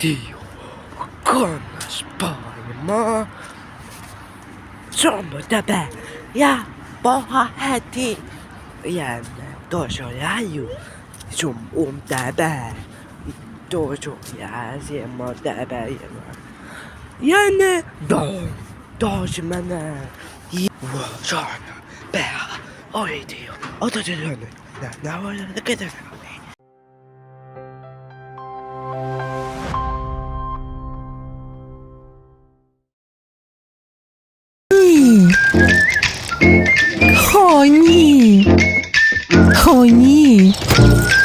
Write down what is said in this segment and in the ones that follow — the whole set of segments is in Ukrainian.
Дію, кона спаємо. Чому тебе? Я погаті. Я не дозволяю, щоб у тебе. Дозволяємо тебе. Я не дам. Дож мене. Вожана. Бега. Ой, Дію. Ото зелений. На, на, на, на, на, О, ні. О, ні.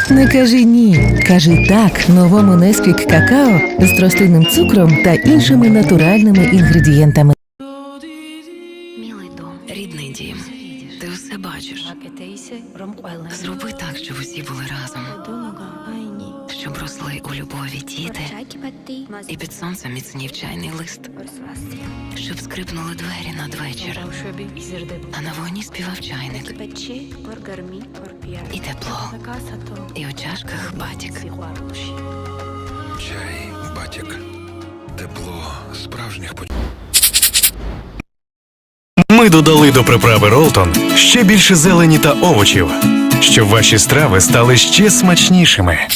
Не кажи ні. Кажи так новому Несквік какао з тростинним цукром та іншими натуральними інгредієнтами. Мілий дом, рідний дім. Ти все бачиш. Зроби так, щоб усі були разом, щоб росли у любові діти і під сонцем міцнів чайний лист, щоб скрипнули двері надвечір, а на вогні співав чайник, і тепло, і у чашках батік. Чай, батік, тепло справжніх почуттів. Ми додали до приправи Ролтон ще більше зелені та овочів, щоб ваші страви стали ще смачнішими.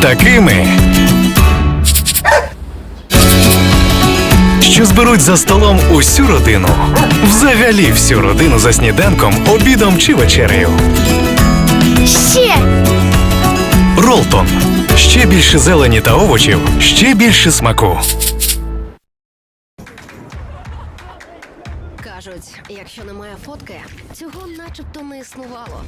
Такими, що зберуть за столом усю родину. Взагалі всю родину за сніданком, обідом чи вечерею. Ще! Ролтон. Ще більше зелені та овочів, ще більше смаку. Кажуть, якщо немає фотки, цього начебто не існувало.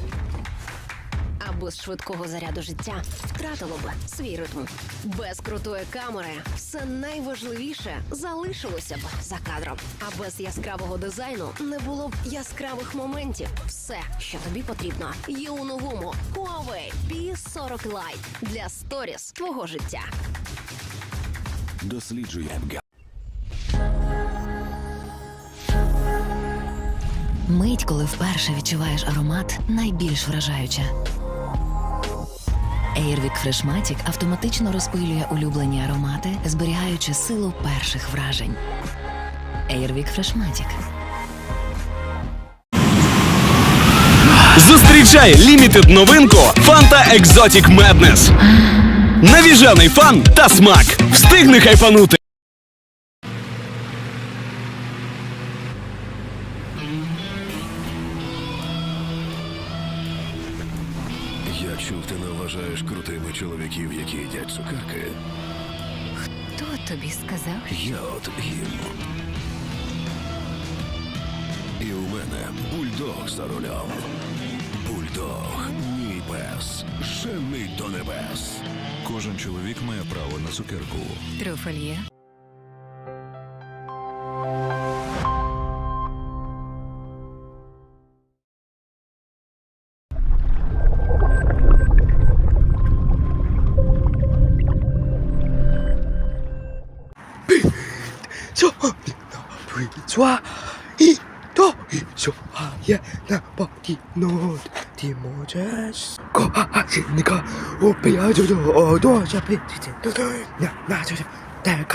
А без швидкого заряду життя втратило б свій ритм. Без крутої камери все найважливіше залишилося б за кадром. А без яскравого дизайну не було б яскравих моментів. Все, що тобі потрібно, є у новому Huawei P40 Lite для сторіс твого життя. Досліджує Мить, коли вперше відчуваєш аромат, найбільш вражаюча. Airwick Freshmatic автоматично розпилює улюблені аромати, зберігаючи силу перших вражень. Airwick Freshmatic. Зустрічай лімітед новинку Fanta Exotic Madness. Навіжений фан та смак. Встигни хайпанути. Я чув, ти не вважаєш крутими чоловіків, які їдять цукерки. Хто тобі сказав? Я от їм. І у мене бульдог за рулем. Бульдог, мій пес, жений до небес. Кожен чоловік має право на цукерку. Трюфель є. Сьогодні прийшла і то і сьогодні на потінот. Ти можеш коханка обіяти до запитати. На на тебе